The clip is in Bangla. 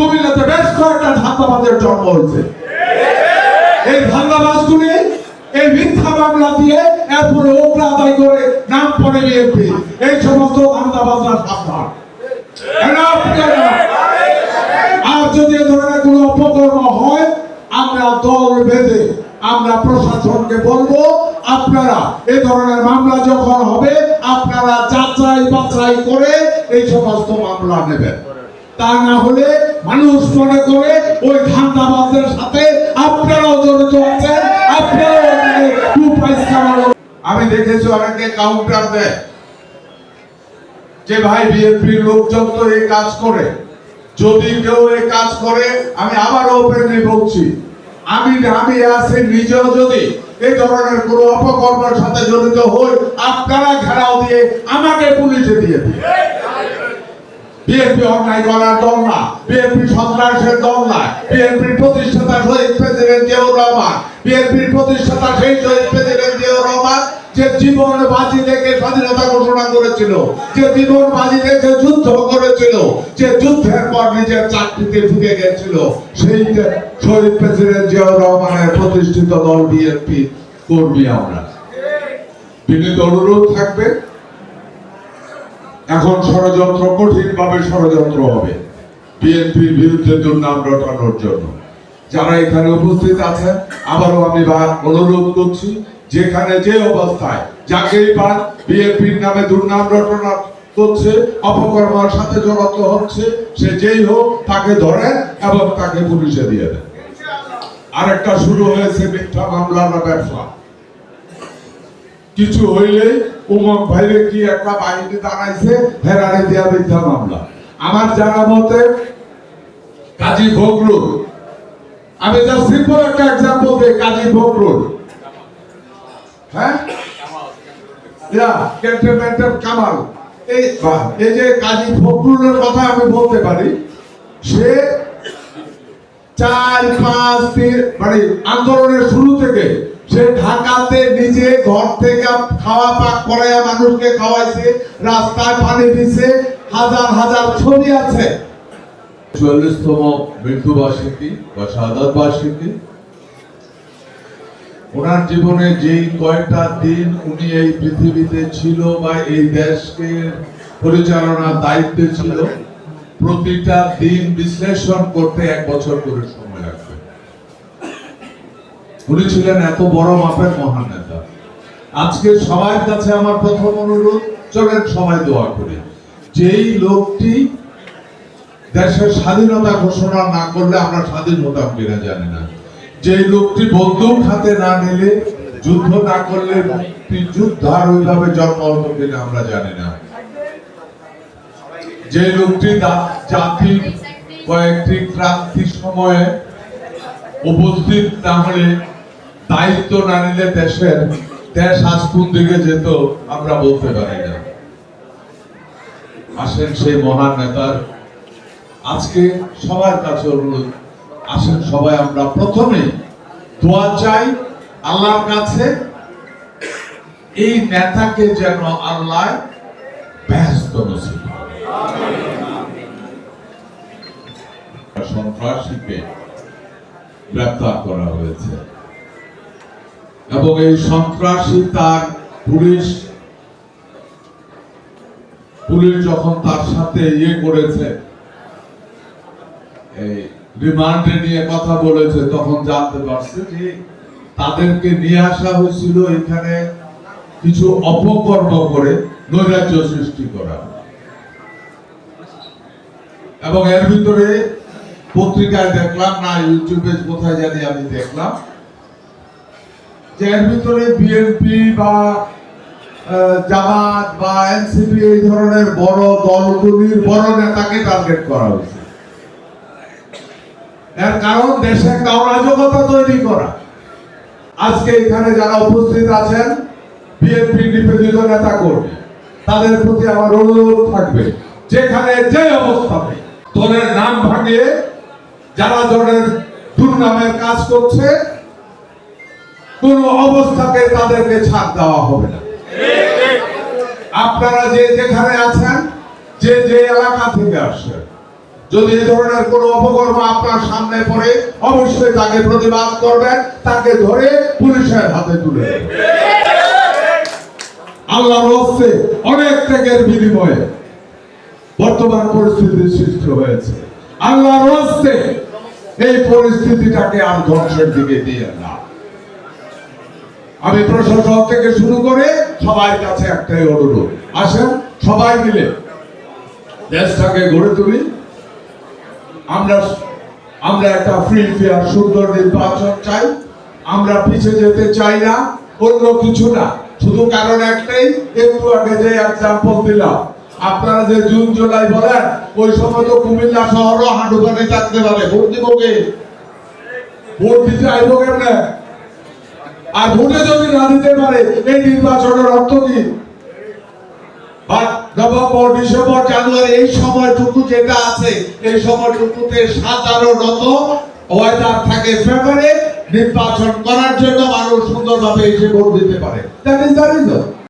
কুমিল্লাতে বেশ কয়েকটা ধান্দাবাজের জন্ম হয়েছে। এই ধান্দাবাজগুলি এই মিথ্যা মামলা দিয়ে এরপরে ওপরা আদায় করে নাম পড়ে বিএনপি। এই সমস্ত ধান্দাবাজরা সাবধান. আর যদি এ ধরনের কোনো অপকর্ম হয়, আমরা দল বেঁধে, আমরা প্রশাসনকে বলব, আপনারা এ ধরনের মামলা যখন হবে, আপনারা যাচাই বাছাই করে এই সমস্ত মামলা নেবেন। তা না হলে মানুষ মনে করে ওই ধান্দাবাজদের সাথে আপনারাও জড়িত আছেন, আপনারাও আমি দেখেছি অনেকে কাউন্টার দেয়। যে ভাই বিএনপির লোকজন তো এই কাজ করে। যদি কেউ এই কাজ করে, আমি আবার ওপেনলি বলছি, আমি আমি আছি, নিজেও যদি এই ধরনের কোনো অপকর্মের সাথে জড়িত হই, আপনারা ঘেরাও দিয়ে আমাকে পুলিশে দিয়ে দিন। বিএনপি অন্যায় করার দল না, বিএনপি সন্ত্রাসের দল না বিএনপির প্রতিষ্ঠাতা শহীদ প্রেসিডেন্ট জিয়াউর রহমান বিএনপির প্রতিষ্ঠাতা সেই শহীদ প্রেসিডেন্ট জিয়াউর রহমান যে জীবন বাজি থেকে স্বাধীনতা ঘোষণা করেছিল, যে জীবন বাজি থেকে যুদ্ধ করেছিল, যে যুদ্ধের পর নিজের চাকরিতে ঢুকে গেছিল, সেই শহীদ প্রেসিডেন্ট জিয়াউর রহমানের প্রতিষ্ঠিত দল বিএনপি, কর্মী আমরা। বিনীত অনুরোধ থাকবে। এখন ষড়যন্ত্র কঠিন ভাবে ষড়যন্ত্র হবে। বিএনপির বিরুদ্ধে দুর্নাম রটানোর জন্য। যারা এখানে উপস্থিত আছেন, আবারও আমি অনুরোধ করছি, যেখানে যে অবস্থায় যাকেই পান বিএনপির নামে দুর্নাম রটনা করছে, অপকর্মার সাথে জড়িত হচ্ছে, সে যেই হোক, তাকে ধরেন এবং তাকে পুলিশে দিয়ে দেন। আরেকটা শুরু হয়েছে মিথ্যা মামলার ব্যবসা। কিছু হইলে উমক ভাইরে কি একটা বাহিনী দাঁড়াইছে? হেরারে দেয়া মিথ্যা মামলা। আমার জানা মতে কাজী ফখরুল, আমি যা সিম্পল একটা এক্সাম্পল দিই, কাজী ফখরুল। হ্যাঁ? কামাল। এই এই যে কাজী ফখরুলের কথা আমি বলতে পারি, সে চার পাঁচ মানে আন্দোলনের শুরু থেকে সে ঢাকাতে নিজে ঘর থেকে খাওয়া পাক করাইয়া মানুষকে খাওয়াইছে, রাস্তায় পানি দিছে, হাজার হাজার ছবি আছে। বা শাহাদ বার্ষিকী। ওনার জীবনে যেই কয়েকটা দিন উনি এই পৃথিবীতে ছিল বা এই দেশকে পরিচালনার দায়িত্বে ছিল প্রতিটা দিন বিশ্লেষণ করতে এক বছর করে সময় লাগবে। উনি ছিলেন এত বড় মাপের মহান নেতা। আজকে সবার কাছে আমার প্রথম অনুরোধ, চলেন সবাই দোয়া করি। যেই লোকটি দেশের স্বাধীনতা ঘোষণা না করলে আমরা স্বাধীন হতাম কিনা জানি না। যে লোকটি বন্দুক হাতে না নিলে, যুদ্ধ না করলে যুদ্ধার ওইভাবে জন্ম হতো কিনা আমরা জানি না। যে লোকটি জাতির কয়েকটি ক্রান্তি সময়ে উপস্থিত না হলে দায়িত্ব না নিলে দেশের দেশ আজ কোন দিকে যেত আমরা বলতে পারি না আসেন সেই মহান নেতার আজকে সবার কাছে অনুরোধ, আসেন সবাই আমরা প্রথমে দোয়া চাই আল্লাহর কাছে, এই নেতাকে যেন আল্লাহ ব্যস্ত নসিব। সন্ত্রাসীকে গ্রেপ্তার করা হয়েছে। এবং এই সন্ত্রাসী তার পুলিশ পুলিশ যখন তার সাথে ইয়ে করেছে, এই রিমান্ডে নিয়ে কথা বলেছে, তখন জানতে পারছে যে তাদেরকে নিয়ে আসা হয়েছিল এখানে কিছু অপকর্ম করে নৈরাজ্য সৃষ্টি করা। এবং এর ভিতরে পত্রিকায় দেখলাম না ইউটিউবে কোথায় জানি আমি দেখলাম যে এর ভিতরে বিএনপি বা জামাত বা এনসিপি এই ধরনের বড় দলগুলির বড় নেতাকে টার্গেট করা হয়েছে। এর কারণ দেশে একটা অরাজকতা তৈরি করা। আজকে এখানে যারা উপস্থিত আছেন বিএনপি নিবেদিত নেতা কর্মী, তাদের প্রতি আমার অনুরোধ থাকবে, যেখানে যে অবস্থাতে দলের নাম ভাঙিয়ে যারা দলের দুর্নামের কাজ করছে, কোন অবস্থাতে তাদেরকে ছাড় দেওয়া হবে না আপনারা যে যেখানে আছেন, যে যে এলাকা থেকে আসছেন, যদি এই ধরনের কোনো অপকর্ম আপনার সামনে পড়ে, অবশ্যই তাকে প্রতিবাদ করবেন, তাকে ধরে পুলিশের হাতে তুলে দেবেন। আল্লাহর অনেক ত্যাগের বিনিময়ে বর্তমান পরিস্থিতি সৃষ্টি হয়েছে। আল্লাহর হস্তে এই পরিস্থিতিটাকে আর ধ্বংসের দিকে দিয়ে না। আমি প্রশাসন থেকে শুরু করে সবার কাছে একটাই অনুরোধ। আসেন, সবাই মিলে দেশটাকে গড়ে তুলি। আমরা আমরা একটা ফ্রি ফেয়ার সুন্দর নির্বাচন চাই। আমরা পিছিয়ে যেতে চাই না, অন্য কিছু না। শুধু কারণ একটাই, একটু আগে যে এক্সাম্পল দিলাম আপনারা যে জুন, জুলাই বলেন, ওই সময় তো কুমিল্লা শহরও হাঁটু পানি থাকতে পারে। ভোট দিব কে? ভোট দিতে আইব কেমনে? আর ভোটে যদি না দিতে পারে, এই নির্বাচনের অর্থ কি? নভেম্বর, ডিসেম্বর, জানুয়ারি, এই সময়টুকু যেটা আছে, এই সময়টুকুতে সাধারণত ওয়েদার থাকে ফেভারে নির্বাচন করার জন্য মানুষ সুন্দরভাবে এসে ভোট দিতে পারে। That is the reason